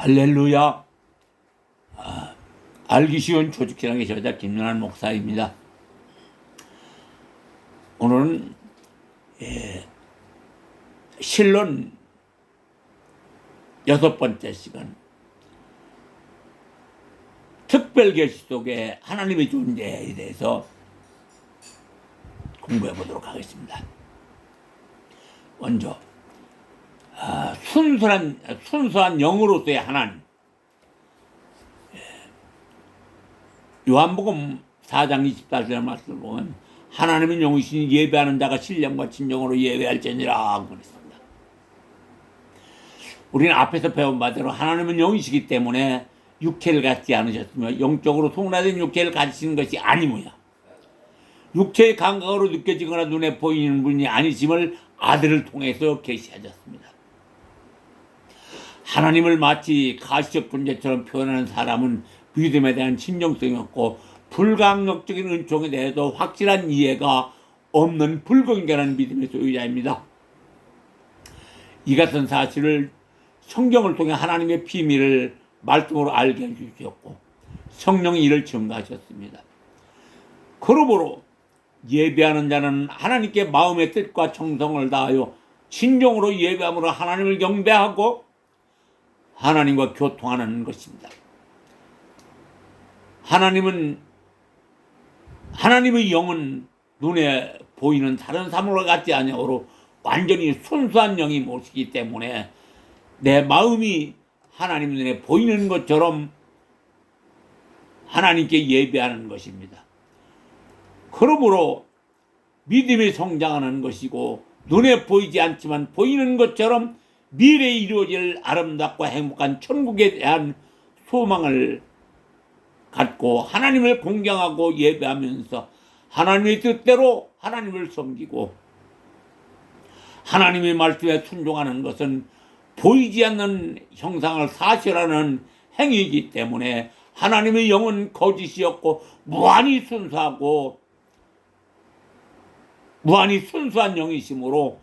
할렐루야. 아, 알기 쉬운 조직신앙의 저자 김연한 목사입니다. 오늘은 예, 실론 여섯 번째 시간 특별 계시 속에 하나님의 존재에 대해서 공부해 보도록 하겠습니다. 먼저 아, 순수한 순수한 영으로서의 하나님. 예. 요한복음 4장 24절 말씀을 보면 하나님은 영이시니 예배하는 자가 신령과 진정으로 예배할지니라 그랬습니다. 우리는 앞에서 배운 바대로 하나님은 영이시기 때문에 육체를 갖지 않으셨으며 영적으로 통나된 육체를 가지시는 것이 아니모야. 육체의 감각으로 느껴지거나 눈에 보이는 분이 아니심을 아들을 통해서 계시하셨습니다. 하나님을 마치 가시적 분재처럼 표현하는 사람은 믿음에 대한 진정성이 없고 불강력적인 은총에 대해서 확실한 이해가 없는 불건결한 믿음의 소유자입니다. 이 같은 사실을 성경을 통해 하나님의 비밀을 말씀으로 알게 해주셨고 성령이 이를 증가하셨습니다. 그러므로 예배하는 자는 하나님께 마음의 뜻과 정성을 다하여 진정으로 예배함으로 하나님을 경배하고 하나님과 교통하는 것입니다. 하나님은 하나님의 영은 눈에 보이는 다른 사물과 같지 아니하로 완전히 순수한 영이 모시기 때문에 내 마음이 하나님 눈에 보이는 것처럼 하나님께 예배하는 것입니다. 그러므로 믿음이 성장하는 것이고 눈에 보이지 않지만 보이는 것처럼 미래에 이루어질 아름답고 행복한 천국에 대한 소망을 갖고 하나님을 공경하고 예배하면서 하나님의 뜻대로 하나님을 섬기고 하나님의 말씀에 순종하는 것은 보이지 않는 형상을 사실하는 행위이기 때문에 하나님의 영은 거짓이었고 무한히 순수하고 무한히 순수한 영이심으로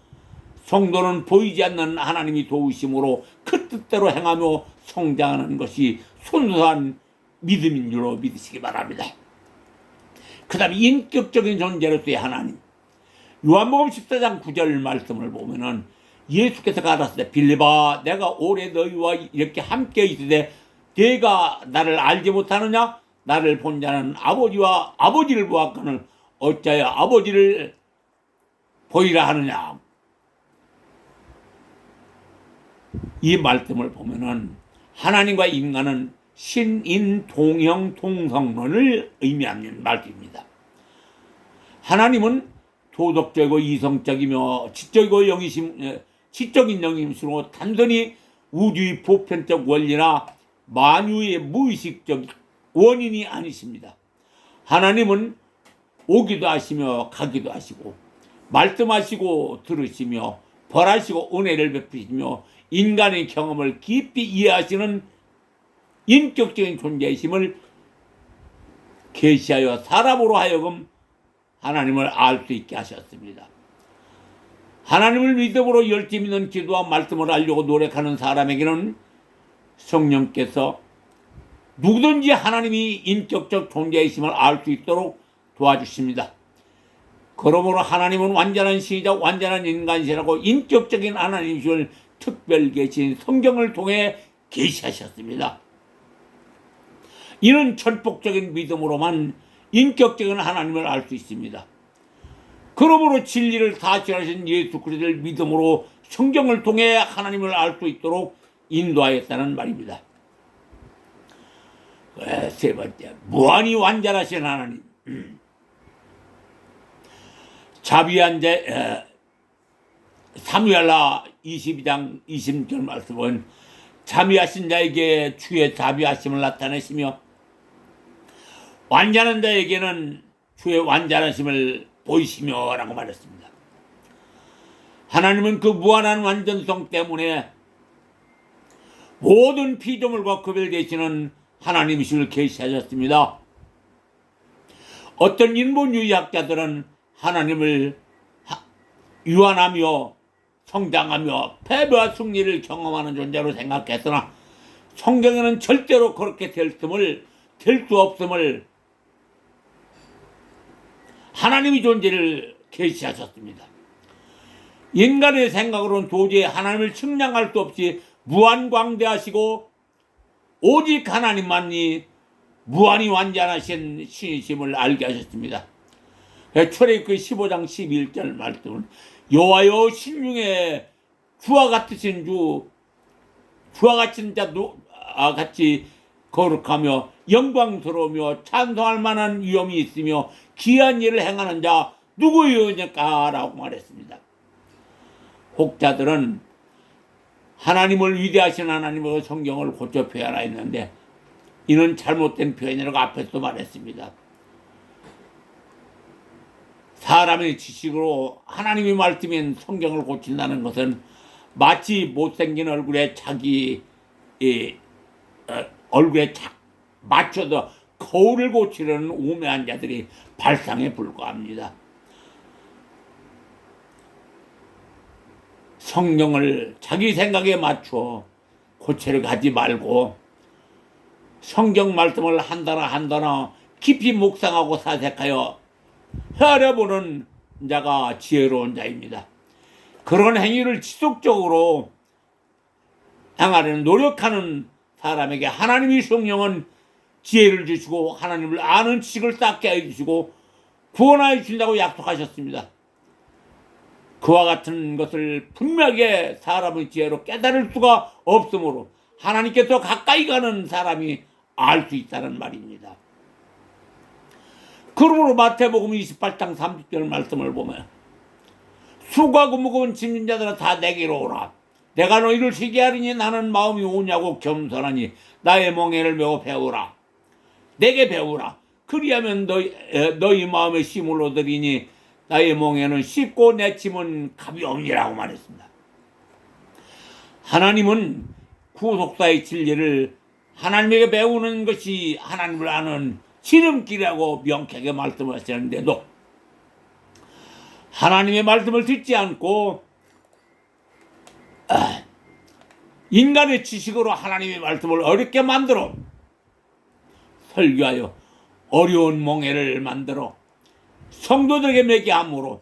성도는 보이지 않는 하나님이 도우심으로 그 뜻대로 행하며 성장하는 것이 순수한 믿음인 줄로 믿으시기 바랍니다. 그 다음에 인격적인 존재로서의 하나님. 요한복음 14장 9절 말씀을 보면은 예수께서 가라사대 빌리바 내가 오래 너희와 이렇게 함께 있으되 내가 나를 알지 못하느냐 나를 본 자는 아버지와 아버지를 보았거늘 어찌하여 아버지를 보이라 하느냐 이 말씀을 보면은 하나님과 인간은 신인 동형 동성론을 의미하는 말씀입니다. 하나님은 도덕적이고 이성적이며 지적이고 영이심, 지적인 영임으로 단순히 우주의 보편적 원리나 만유의 무의식적 원인이 아니십니다. 하나님은 오기도 하시며 가기도 하시고 말씀하시고 들으시며 벌하시고 은혜를 베푸시며 인간의 경험을 깊이 이해하시는 인격적인 존재이심을 계시하여 사람으로 하여금 하나님을 알 수 있게 하셨습니다. 하나님을 믿음으로 열심히 있는 기도와 말씀을 알려고 노력하는 사람에게는 성령께서 누구든지 하나님이 인격적 존재이심을 알 수 있도록 도와주십니다. 그러므로 하나님은 완전한 신이자 완전한 인간이시라고 인격적인 하나님이심을 특별 계신 성경을 통해 계시하셨습니다. 이는 천폭적인 믿음으로만 인격적인 하나님을 알 수 있습니다. 그러므로 진리를 사실하신 예수 그리스도를 믿음으로 성경을 통해 하나님을 알 수 있도록 인도하였다는 말입니다. 세 번째, 무한히 완전하신 하나님. 자비한 자, 사무엘라 22장 20절 말씀은 자비하신 자에게 주의 자비하심을 나타내시며 완전한 자에게는 주의 완전하심을 보이시며 라고 말했습니다. 하나님은 그 무한한 완전성 때문에 모든 피조물과 구별되시는 하나님이심을 계시하셨습니다. 어떤 인본주의학자들은 하나님을 유한하며 성장하며 패배와 승리를 경험하는 존재로 생각했으나 성경에는 절대로 그렇게 될 틈을 될 수 없음을 하나님의 존재를 계시하셨습니다. 인간의 생각으로는 도저히 하나님을 측량할 수 없이 무한광대하시고 오직 하나님만이 무한히 완전하신 신이심을 알게 하셨습니다. 출애굽 15장 11절 말씀은 여호와여 신중에 주와 같으신 주 주와 같은 자 아, 같이 거룩하며 영광스러우며 찬송할 만한 위엄이 있으며 귀한 일을 행하는 자 누구이오니까라고 말했습니다. 혹자들은 하나님을 위대하신 하나님의 성경을 고쳐 표현하였는데 이는 잘못된 표현이라고 앞에서 말했습니다. 사람의 지식으로 하나님의 말씀인 성경을 고친다는 것은 마치 못생긴 얼굴에 자기 이, 어, 얼굴에 착 맞춰서 거울을 고치려는 우매한 자들이 발상에 불과합니다. 성경을 자기 생각에 맞춰 고치려 가지 말고 성경 말씀을 한 단어 한 단어 깊이 묵상하고 사색하여 헤아려보는 자가 지혜로운 자입니다. 그런 행위를 지속적으로 행하려는 노력하는 사람에게 하나님의 성령은 지혜를 주시고 하나님을 아는 지식을 쌓게 해주시고 구원하여 준다고 약속하셨습니다. 그와 같은 것을 분명하게 사람의 지혜로 깨달을 수가 없으므로 하나님께서 가까이 가는 사람이 알 수 있다는 말입니다. 그러므로 마태복음 28장 30절 말씀을 보면 수고하고 무거운 짐진 자들아 다 내게로 오라. 내가 너희를 쉬게 하리니 나는 마음이 오냐고 겸손하니 나의 멍에를 메고 배우라. 내게 배우라. 그리하면 너희, 너희 마음에 힘을 얻으리니 나의 멍에는 쉽고 내 짐은 가벼움이라고 말했습니다. 하나님은 구속사의 진리를 하나님에게 배우는 것이 하나님을 아는 지름길이라고 명쾌하게 말씀하시는데도 하나님의 말씀을 듣지 않고 아, 인간의 지식으로 하나님의 말씀을 어렵게 만들어 설교하여 어려운 몽해를 만들어 성도들에게 매게 함으로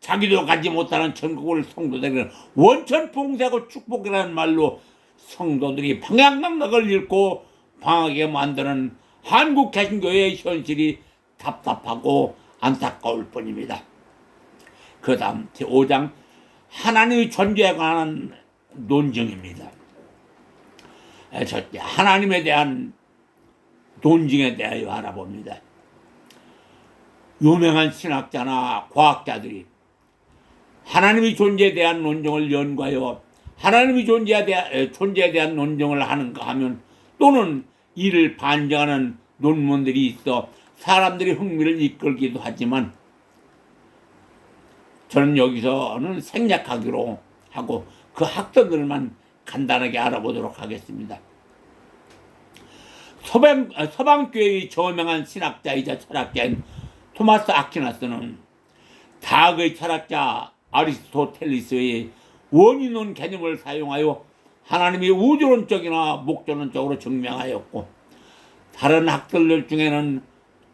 자기도 가지 못하는 천국을 성도들에게 원천 봉쇄하고 축복이라는 말로 성도들이 방향 감각을 잃고 방하게 만드는 한국 개신교의 현실이 답답하고 안타까울 뿐입니다. 그 다음 제5장 하나님의 존재에 관한 논증입니다. 첫째 하나님에 대한 논증에 대하여 알아봅니다. 유명한 신학자나 과학자들이 하나님의 존재에 대한 논증을 연구하여 하나님의 존재에 대한, 존재에 대한 논증을 하는가 하면 또는 이를 반증하는 논문들이 있어 사람들이 흥미를 이끌기도 하지만 저는 여기서는 생략하기로 하고 그 학자들만 간단하게 알아보도록 하겠습니다. 서방, 서방교회의 저명한 신학자이자 철학자인 토마스 아퀴나스는 다학의 철학자 아리스토텔리스의 원인론 개념을 사용하여 하나님이 우주론적이나 목적론적으로 증명하였고 다른 학설들 중에는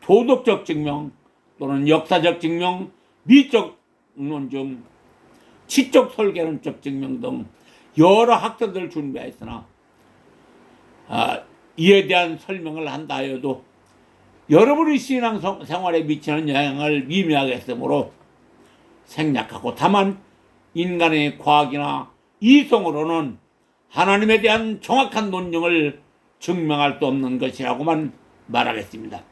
도덕적 증명 또는 역사적 증명, 미적 논증, 지적 설계론적 증명 등 여러 학설들을 준비했으나 아, 이에 대한 설명을 한다 하여도 여러분의 신앙 생활에 미치는 영향을 미미하게 했으므로 생략하고 다만 인간의 과학이나 이성으로는 하나님에 대한 정확한 논증을 증명할 수 없는 것이라고만 말하겠습니다.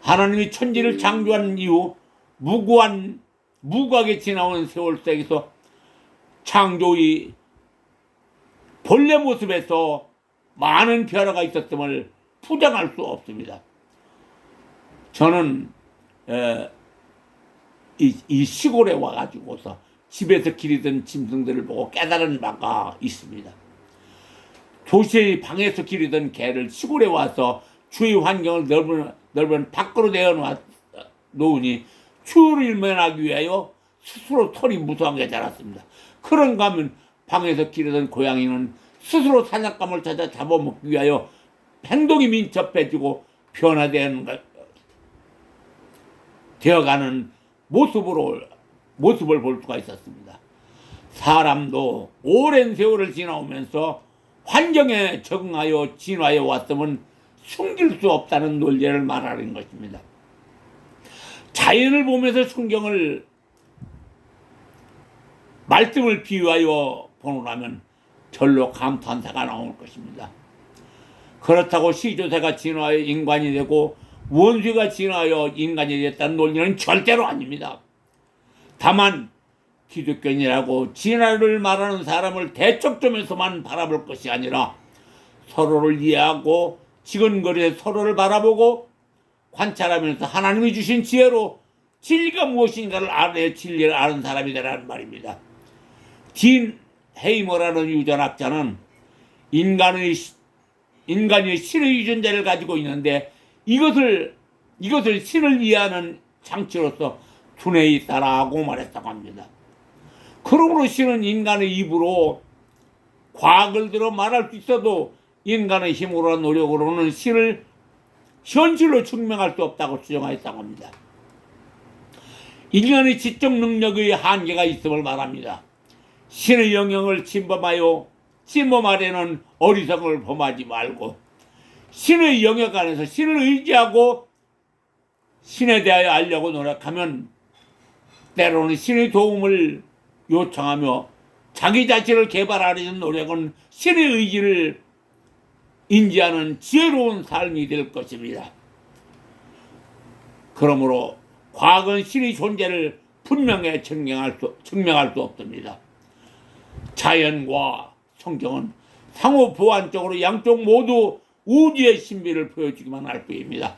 하나님이 천지를 창조한 이후 무고한 무고하게 지나온 세월 속에서 창조의 본래 모습에서 많은 변화가 있었음을 부정할 수 없습니다. 저는 에, 이, 이 시골에 와가지고서 집에서 기르던 짐승들을 보고 깨달은 바가 있습니다. 도시의 방에서 기르던 개를 시골에 와서 주위 환경을 넓은, 넓은 밖으로 내어 놓으니 추위를 일면하기 위하여 스스로 털이 무성하게 자랐습니다. 그런가 하면 방에서 기르던 고양이는 스스로 사냥감을 찾아 잡아먹기 위하여 행동이 민첩해지고 변화되는 것, 되어가는 모습으로 모습을 볼 수가 있었습니다. 사람도 오랜 세월을 지나오면서 환경에 적응하여 진화해 왔음은 숨길 수 없다는 논리를 말하는 것입니다. 자연을 보면서 풍경을 말씀을 비유하여 보노라면 절로 감탄사가 나올 것입니다. 그렇다고 시조새가 진화하여 인간이 되고 원수가 진화하여 인간이 됐다는 논리는 절대로 아닙니다. 다만 기독교인이라고 진화를 말하는 사람을 대척점에서만 바라볼 것이 아니라 서로를 이해하고 지근거리에 서로를 바라보고 관찰하면서 하나님이 주신 지혜로 진리가 무엇인가를 알아야 진리를 아는 사람이 되라는 말입니다. 딘 헤이머라는 유전학자는 인간의 시- 인간이 신의 유전자를 가지고 있는데 이것을 이것을 신을 이해하는 장치로서 두뇌에 있다라고 말했다고 합니다. 그러므로 신은 인간의 입으로 과학을 들어 말할 수 있어도 인간의 힘으로나 노력으로는 신을 현실로 증명할 수 없다고 주장하였다고 합니다. 인간의 지적 능력의 한계가 있음을 말합니다. 신의 영역을 침범하여 침범하려는 어리석음을 범하지 말고 신의 영역 안에서 신을 의지하고 신에 대하여 알려고 노력하면 때로는 신의 도움을 요청하며 자기 자신을 개발하려는 노력은 신의 의지를 인지하는 지혜로운 삶이 될 것입니다. 그러므로 과학은 신의 존재를 분명히 증명할 수, 증명할 수 없습니다. 자연과 성경은 상호 보완적으로 양쪽 모두 우주의 신비를 보여주기만 할 뿐입니다.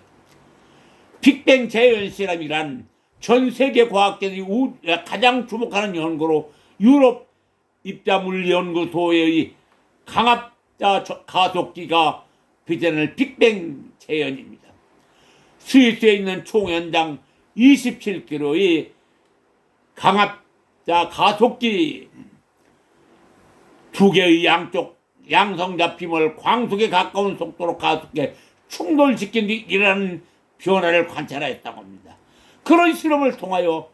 빅뱅 재현 실험이란 전 세계 과학계들이 우- 가장 주목하는 연구로 유럽 입자물 연구소의 강압자 저- 가속기가 빚어낼 빅뱅 재현입니다. 스위스에 있는 총연장 27km의 강압자 가속기 두 개의 양쪽 양성 잡힘을 광속에 가까운 속도로 가속해 충돌시킨 뒤 일어나는 변화를 관찰하였다고 합니다. 그런 실험을 통하여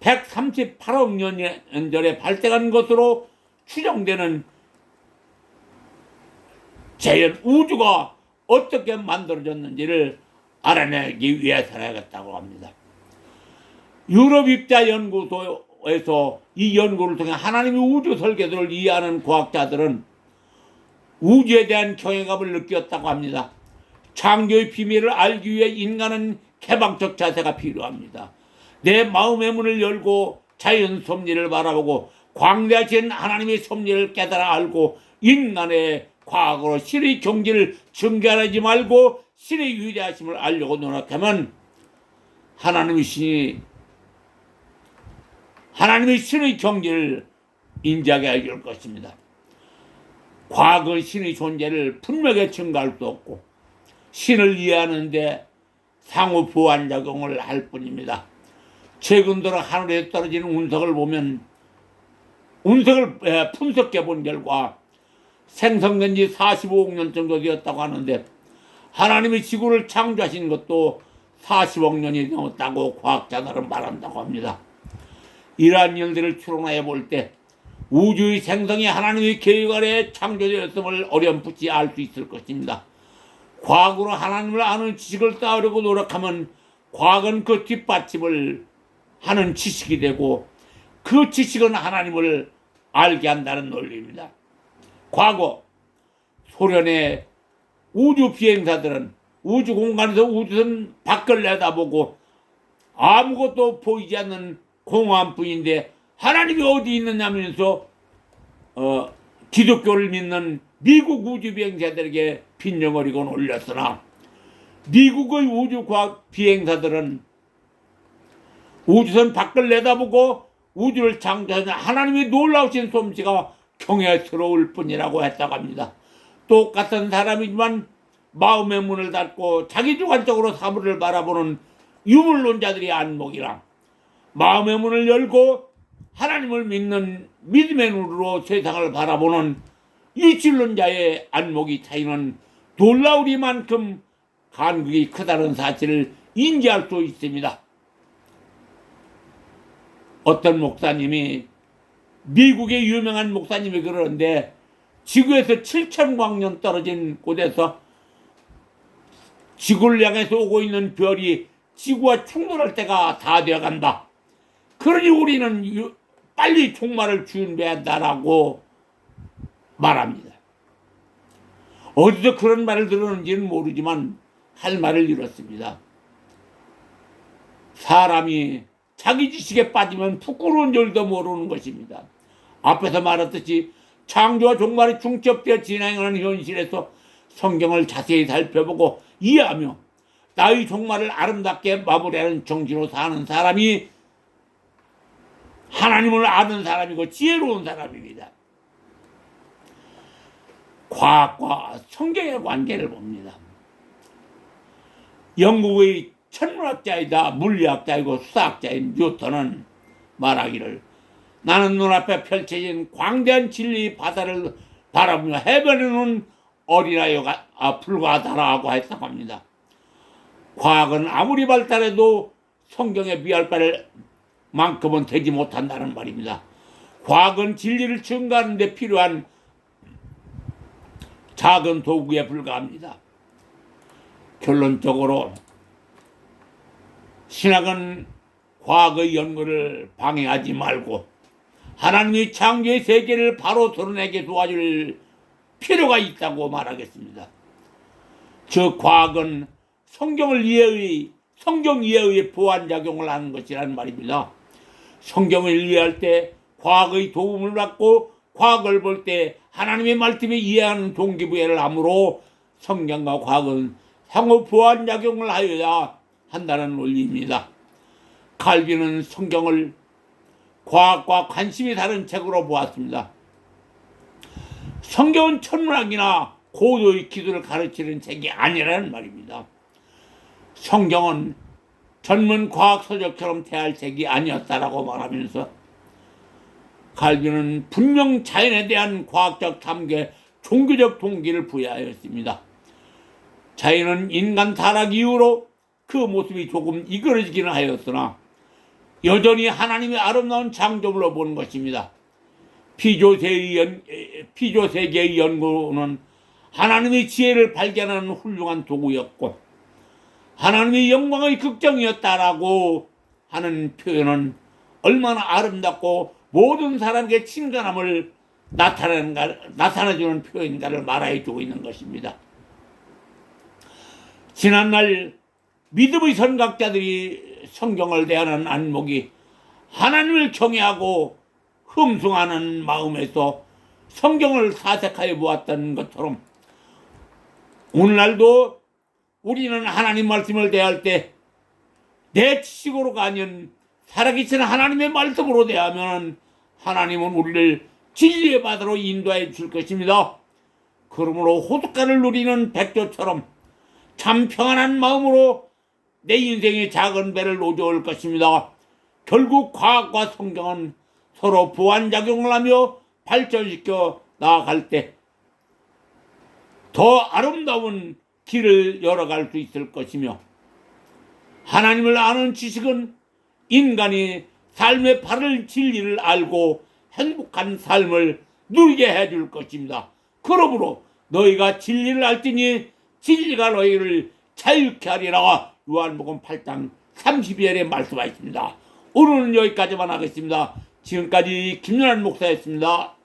138억 년 전에 발생한 것으로 추정되는 재현 우주가 어떻게 만들어졌는지를 알아내기 위해서라겠다고 합니다. 유럽 입자 연구소에서 이 연구를 통해 하나님의 우주 설계도를 이해하는 과학자들은 우주에 대한 경외감을 느꼈다고 합니다. 창조의 비밀을 알기 위해 인간은 개방적 자세가 필요합니다. 내 마음의 문을 열고 자연 섭리를 바라보고 광대하신 하나님의 섭리를 깨달아 알고 인간의 과학으로 신의 경지를 증가하지 말고 신의 위대하심을 알려고 노력하면 하나님의 신이 하나님의 신의 경지를 인지하게 해줄 것입니다. 과학은 신의 존재를 분명히 증가할 수 없고 신을 이해하는데 상호 보완 작용을 할 뿐입니다. 최근 들어 하늘에 떨어지는 운석을 보면 운석을 에, 분석해 본 결과 생성된 지 45억 년 정도 되었다고 하는데 하나님이 지구를 창조하신 것도 40억 년이 넘었다고 과학자들은 말한다고 합니다. 이러한 일들을 추론해 볼때 우주의 생성이 하나님의 계획 아래 창조되었음을 어렴풋이 알 수 있을 것입니다. 과학으로 하나님을 아는 지식을 쌓으려고 노력하면 과학은 그 뒷받침을 하는 지식이 되고 그 지식은 하나님을 알게 한다는 논리입니다. 과거 소련의 우주 비행사들은 우주 공간에서 우주선 밖을 내다보고 아무것도 보이지 않는 공허함뿐인데 하나님이 어디 있느냐면서 어, 기독교를 믿는 미국 우주 비행사들에게 빈정거리고 놀렸으나 미국의 우주 과학 비행사들은 우주선 밖을 내다보고 우주를 창조하는 하나님의 놀라우신 솜씨가 경외스러울 뿐이라고 했다고 합니다. 똑같은 사람이지만 마음의 문을 닫고 자기 주관적으로 사물을 바라보는 유물론자들의 안목이랑 마음의 문을 열고 하나님을 믿는 믿음의 눈으로 세상을 바라보는 이 진론자의 안목이 차이는 놀라우리만큼 간극이 크다는 사실을 인지할 수 있습니다. 어떤 목사님이 미국의 유명한 목사님이 그러는데 지구에서 7천 광년 떨어진 곳에서 지구를 향해서 오고 있는 별이 지구와 충돌할 때가 다 되어간다. 그러니 우리는 유- 빨리 종말을 준비한다라고 말합니다. 어디서 그런 말을 들었는지는 모르지만 할 말을 잃었습니다. 사람이 자기 지식에 빠지면 부끄러운 줄도 모르는 것입니다. 앞에서 말했듯이 창조와 종말이 중첩되어 진행하는 현실에서 성경을 자세히 살펴보고 이해하며 나의 종말을 아름답게 마무리하는 정신으로 사는 사람이 하나님을 아는 사람이고 지혜로운 사람입니다. 과학과 성경의 관계를 봅니다. 영국의 천문학자이자 물리학자이고 수학자인 뉴턴은 말하기를 나는 눈앞에 펼쳐진 광대한 진리 바다를 바라보며 해변에는 어린아이가 아, 불과하다라고 했다고 합니다. 과학은 아무리 발달해도 성경에 비할 바를 만큼은 되지 못한다는 말입니다. 과학은 진리를 증가하는 데 필요한 작은 도구에 불과합니다. 결론적으로 신학은 과학의 연구를 방해하지 말고 하나님의 창조의 세계를 바로 드러내게 도와줄 필요가 있다고 말하겠습니다. 즉 과학은 성경을 이해의 성경 이해의 보완 작용을 하는 것이라는 말입니다. 성경을 이해할 때 과학의 도움을 받고 과학을 볼 때 하나님의 말씀을 이해하는 동기부여를 하므로 성경과 과학은 상호 보완 작용을 하여야 한다는 논리입니다. 칼빈은 성경을 과학과 관심이 다른 책으로 보았습니다. 성경은 천문학이나 고도의 기술을 가르치는 책이 아니라는 말입니다. 성경은 전문 과학 서적처럼 대할 책이 아니었다라고 말하면서 칼빈은 분명 자연에 대한 과학적 탐구에 종교적 동기를 부여하였습니다. 자연은 인간 타락 이후로 그 모습이 조금 이그러지기는 하였으나 여전히 하나님의 아름다운 창조물로 보는 것입니다. 피조세의 연, 에, 피조세계의 연구는 하나님의 지혜를 발견하는 훌륭한 도구였고 하나님의 영광의 극정이었다라고 하는 표현은 얼마나 아름답고 모든 사람에게 친근함을 나타내는가, 나타내주는 표현인가를 말해 주고 있는 것입니다. 지난날 믿음의 선각자들이 성경을 대하는 안목이 하나님을 경외하고 흠숭하는 마음에서 성경을 사색하여 보았던 것처럼 오늘날도 우리는 하나님 말씀을 대할 때 내 지식으로가 아닌 살아계신 하나님의 말씀으로 대하면 하나님은 우리를 진리의 바다로 인도해 줄 것입니다. 그러므로 호숫가를 누리는 백조처럼 참 평안한 마음으로 내 인생의 작은 배를 놓져올 것입니다. 결국 과학과 성경은 서로 보완작용을 하며 발전시켜 나아갈 때 더 아름다운 길을 열어갈 수 있을 것이며 하나님을 아는 지식은 인간이 삶의 바른 진리를 알고 행복한 삶을 누리게 해줄 것입니다. 그러므로 너희가 진리를 알지니 진리가 너희를 자유케 하리라 요한복음 8장 30절에 말씀하셨습니다. 오늘은 여기까지만 하겠습니다. 지금까지 김연한 목사였습니다.